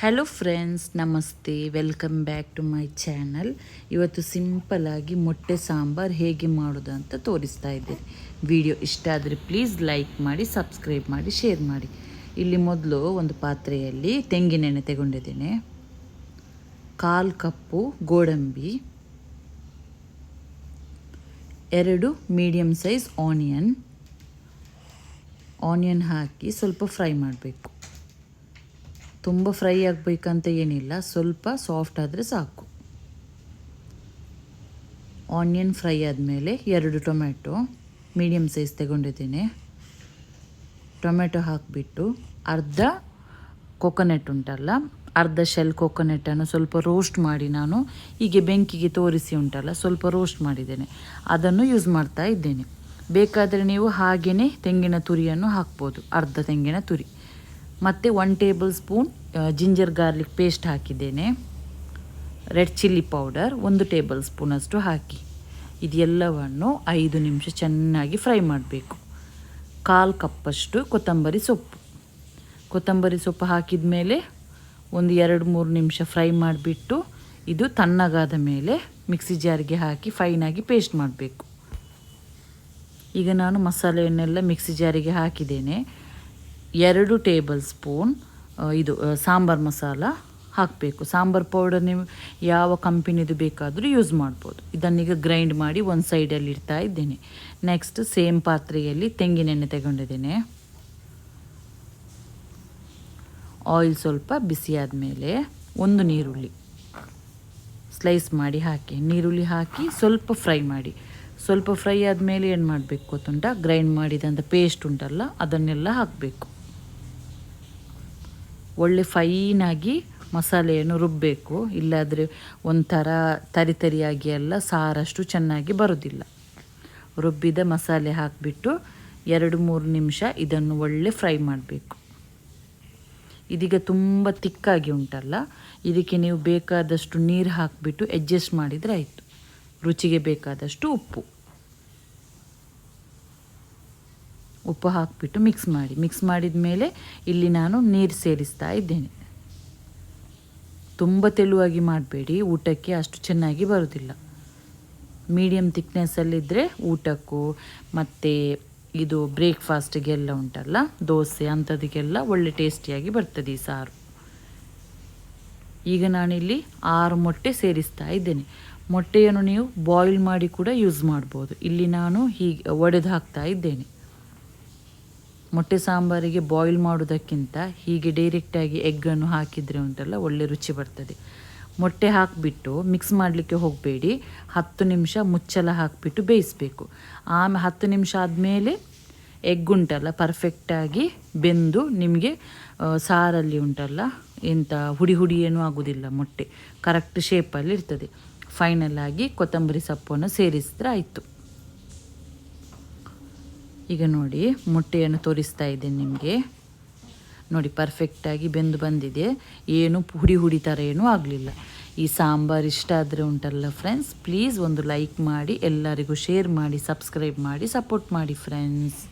Hello friends ನಮಸ್ತೆ welcome back to my channel ಇವತ್ತು ಸಿಂಪಲಾಗಿ ಮೊಟ್ಟೆ ಸಾಂಬಾರು ಹೇಗೆ ಮಾಡೋದು ಅಂತ ತೋರಿಸ್ತಾ ಇದ್ದೀನಿ. ವಿಡಿಯೋ ಇಷ್ಟ ಆದರೆ ಪ್ಲೀಸ್ ಲೈಕ್ ಮಾಡಿ ಸಬ್ಸ್ಕ್ರೈಬ್ ಮಾಡಿ ಶೇರ್ ಮಾಡಿ. ಇಲ್ಲಿ ಮೊದಲು ಒಂದು ಪಾತ್ರೆಯಲ್ಲಿ ತೆಂಗಿನೆಣ್ಣೆ ತಗೊಂಡಿದ್ದೇನೆ. ಕಾಲು ಕಪ್ಪು, ಗೋಡಂಬಿ, ಎರಡು ಮೀಡಿಯಮ್ ಸೈಜ್ ಆನಿಯನ್ ಆನಿಯನ್ ಹಾಕಿ ಸ್ವಲ್ಪ ಫ್ರೈ ಮಾಡಬೇಕು. ತುಂಬ ಫ್ರೈ ಆಗಬೇಕಂತ ಏನಿಲ್ಲ. ಸ್ವಲ್ಪ ಸಾಫ್ಟ್ ಆದರೆ ಸಾಕು. ಆನಿಯನ್ ಫ್ರೈ ಆದಮೇಲೆ ಎರಡು ಟೊಮೆಟೊ ಮೀಡಿಯಮ್ ಸೈಜ್ ತಗೊಂಡಿದ್ದೀನಿ. ಟೊಮೆಟೊ ಹಾಕಿಬಿಟ್ಟು ಅರ್ಧ ಕೊಕೊನೆಟ್ ಉಂಟಲ್ಲ, ಅರ್ಧ ಶೆಲ್ ಕೊಕೊನೆಟನ್ನು ಸ್ವಲ್ಪ ರೋಸ್ಟ್ ಮಾಡಿ ನಾನು. ಹೀಗೆ ಬೆಂಕಿಗೆ ತೋರಿಸಿ ಉಂಟಲ್ಲ, ಸ್ವಲ್ಪ ರೋಸ್ಟ್ ಮಾಡಿದ್ದೇನೆ. ಅದನ್ನು ಯೂಸ್ ಮಾಡ್ತಾ ಇದ್ದೇನೆ. ಬೇಕಾದರೆ ನೀವು ಹಾಗೆಯೇ ತೆಂಗಿನ ತುರಿಯನ್ನು ಹಾಕ್ಬೋದು, ಅರ್ಧ ತೆಂಗಿನ ತುರಿ. ಮತ್ತು one tablespoon ginger garlic paste ಹಾಕಿದ್ದೇನೆ. ರೆಡ್ ಚಿಲ್ಲಿ ಪೌಡರ್ ಒಂದು ಟೇಬಲ್ ಸ್ಪೂನಷ್ಟು ಹಾಕಿ. ಇದೆಲ್ಲವನ್ನು ಐದು ನಿಮಿಷ ಚೆನ್ನಾಗಿ ಫ್ರೈ ಮಾಡಬೇಕು. ಕಾಲು ಕಪ್ಪಷ್ಟು ಕೊತ್ತಂಬರಿ ಸೊಪ್ಪು. ಕೊತ್ತಂಬರಿ ಸೊಪ್ಪು ಹಾಕಿದ ಮೇಲೆ ಒಂದು ಎರಡು ಮೂರು ನಿಮಿಷ ಫ್ರೈ ಮಾಡಿಬಿಟ್ಟು ಇದು ತಣ್ಣಗಾದ ಮೇಲೆ ಮಿಕ್ಸಿ ಜಾರಿಗೆ ಹಾಕಿ ಫೈನಾಗಿ ಪೇಸ್ಟ್ ಮಾಡಬೇಕು. ಈಗ ನಾನು ಮಸಾಲೆಯನ್ನೆಲ್ಲ ಮಿಕ್ಸಿ ಜಾರಿಗೆ ಹಾಕಿದ್ದೇನೆ. ಎರಡು ಟೇಬಲ್ ಸ್ಪೂನ್ ಇದು ಸಾಂಬಾರು ಮಸಾಲ ಹಾಕಬೇಕು. ಸಾಂಬಾರು ಪೌಡರ್ ನೀವು ಯಾವ ಕಂಪನಿದು ಬೇಕಾದರೂ ಯೂಸ್ ಮಾಡ್ಬೋದು. ಇದನ್ನೀಗ ಗ್ರೈಂಡ್ ಮಾಡಿ ಒಂದು ಸೈಡಲ್ಲಿ ಇಡ್ತಾ ಇದ್ದೇನೆ. ನೆಕ್ಸ್ಟ್ ಸೇಮ್ ಪಾತ್ರೆಯಲ್ಲಿ ತೆಂಗಿನೆಣ್ಣೆ ತಗೊಂಡಿದ್ದೇನೆ. ಆಯಿಲ್ ಸ್ವಲ್ಪ ಬಿಸಿ ಆದಮೇಲೆ ಒಂದು ನೀರುಳ್ಳಿ ಸ್ಲೈಸ್ ಮಾಡಿ ಹಾಕಿ. ನೀರುಳ್ಳಿ ಹಾಕಿ ಸ್ವಲ್ಪ ಫ್ರೈ ಮಾಡಿ. ಸ್ವಲ್ಪ ಫ್ರೈ ಆದಮೇಲೆ ಏನು ಮಾಡಬೇಕು ಗೊತ್ತುಂಟ? ಗ್ರೈಂಡ್ ಮಾಡಿದಂಥ ಪೇಸ್ಟ್ ಉಂಟಲ್ಲ, ಅದನ್ನೆಲ್ಲ ಹಾಕಬೇಕು. ಒಳ್ಳೆ ಫೈನಾಗಿ ಮಸಾಲೆಯನ್ನು ರುಬ್ಬಬೇಕು ಇಲ್ಲಾದರೆ ಒಂಥರ ತರಿ ತರಿಯಾಗಿ ಎಲ್ಲ ಸಾರಷ್ಟು ಚೆನ್ನಾಗಿ ಬರೋದಿಲ್ಲ. ರುಬ್ಬಿದ ಮಸಾಲೆ ಹಾಕಿಬಿಟ್ಟು ಎರಡು ಮೂರು ನಿಮಿಷ ಇದನ್ನು ಒಳ್ಳೆ ಫ್ರೈ ಮಾಡಬೇಕು. ಇದೀಗ ತುಂಬ ತಿಕ್ಕಾಗಿ ಉಂಟಲ್ಲ, ಇದಕ್ಕೆ ನೀವು ಬೇಕಾದಷ್ಟು ನೀರು ಹಾಕಿಬಿಟ್ಟು ಅಡ್ಜಸ್ಟ್ ಮಾಡಿದರೆ ಆಯಿತು. ರುಚಿಗೆ ಬೇಕಾದಷ್ಟು ಉಪ್ಪು. ಉಪ್ಪು ಹಾಕಿಬಿಟ್ಟು ಮಿಕ್ಸ್ ಮಾಡಿ. ಮಿಕ್ಸ್ ಮಾಡಿದ ಮೇಲೆ ಇಲ್ಲಿ ನಾನು ನೀರು ಸೇರಿಸ್ತಾ ಇದ್ದೇನೆ. ತುಂಬ ತೆಳುವಾಗಿ ಮಾಡಬೇಡಿ. ಊಟಕ್ಕೆ ಅಷ್ಟು ಚೆನ್ನಾಗಿ ಬರೋದಿಲ್ಲ. ಮೀಡಿಯಮ್ ತಿಕ್ನೆಸ್ಸಲ್ಲಿದ್ದರೆ ಊಟಕ್ಕೂ ಮತ್ತು ಇದು ಬ್ರೇಕ್ಫಾಸ್ಟಿಗೆಲ್ಲ ಉಂಟಲ್ಲ, ದೋಸೆ ಅಂಥದಕ್ಕೆಲ್ಲ ಒಳ್ಳೆ ಟೇಸ್ಟಿಯಾಗಿ ಬರ್ತದೆ ಈ ಸಾರು. ಈಗ ನಾನಿಲ್ಲಿ ಆರು ಮೊಟ್ಟೆ ಸೇರಿಸ್ತಾ ಇದ್ದೇನೆ. ಮೊಟ್ಟೆಯನ್ನು ನೀವು ಬಾಯ್ಲ್ ಮಾಡಿ ಕೂಡ ಯೂಸ್ ಮಾಡ್ಬೋದು. ಇಲ್ಲಿ ನಾನು ಹೀಗೆ ಒಡೆದು ಹಾಕ್ತಾ ಇದ್ದೇನೆ. ಮೊಟ್ಟೆ ಸಾಂಬಾರಿಗೆ ಬಾಯ್ಲ್ ಮಾಡೋದಕ್ಕಿಂತ ಹೀಗೆ ಡೈರೆಕ್ಟಾಗಿ ಎಗ್ಗನ್ನು ಹಾಕಿದರೆ ಉಂಟಲ್ಲ, ಒಳ್ಳೆ ರುಚಿ ಬರ್ತದೆ. ಮೊಟ್ಟೆ ಹಾಕಿಬಿಟ್ಟು ಮಿಕ್ಸ್ ಮಾಡಲಿಕ್ಕೆ ಹೋಗಬೇಡಿ. ಹತ್ತು ನಿಮಿಷ ಮುಚ್ಚಲ ಹಾಕಿಬಿಟ್ಟು ಬೇಯಿಸಬೇಕು. ಆಮೇಲೆ ಹತ್ತು ನಿಮಿಷ ಆದಮೇಲೆ ಎಗ್ ಉಂಟಲ್ಲ ಪರ್ಫೆಕ್ಟಾಗಿ ಬೆಂದು ನಿಮಗೆ ಸಾರಲ್ಲಿ ಉಂಟಲ್ಲ ಎಂಥ ಹುಡಿ ಹುಡಿ ಏನೂ ಆಗೋದಿಲ್ಲ ಮೊಟ್ಟೆ. ಕರೆಕ್ಟ್ ಶೇಪಲ್ಲಿ ಇರ್ತದೆ. ಫೈನಲ್ ಆಗಿ ಕೊತ್ತಂಬರಿ ಸೊಪ್ಪನ್ನು ಸೇರಿಸಿದ್ರೆ ಆಯಿತು. ಈಗ ನೋಡಿ ಮೊಟ್ಟೆಯನ್ನು ತೋರಿಸ್ತಾ ಇದ್ದೇನೆ ನಿಮಗೆ. ನೋಡಿ ಪರ್ಫೆಕ್ಟಾಗಿ ಬೆಂದು ಬಂದಿದೆ. ಏನು ಹುಡಿ ಹುಡಿ ಥರ ಏನೂ ಆಗಲಿಲ್ಲ. ಈ ಸಾಂಬಾರು ಇಷ್ಟ ಆದರೆ ಉಂಟಲ್ಲ ಫ್ರೆಂಡ್ಸ್ ಪ್ಲೀಸ್ ಒಂದು ಲೈಕ್ ಮಾಡಿ, ಎಲ್ಲರಿಗೂ ಶೇರ್ ಮಾಡಿ ಸಬ್ಸ್ಕ್ರೈಬ್ ಮಾಡಿ ಸಪೋರ್ಟ್ ಮಾಡಿ ಫ್ರೆಂಡ್ಸ್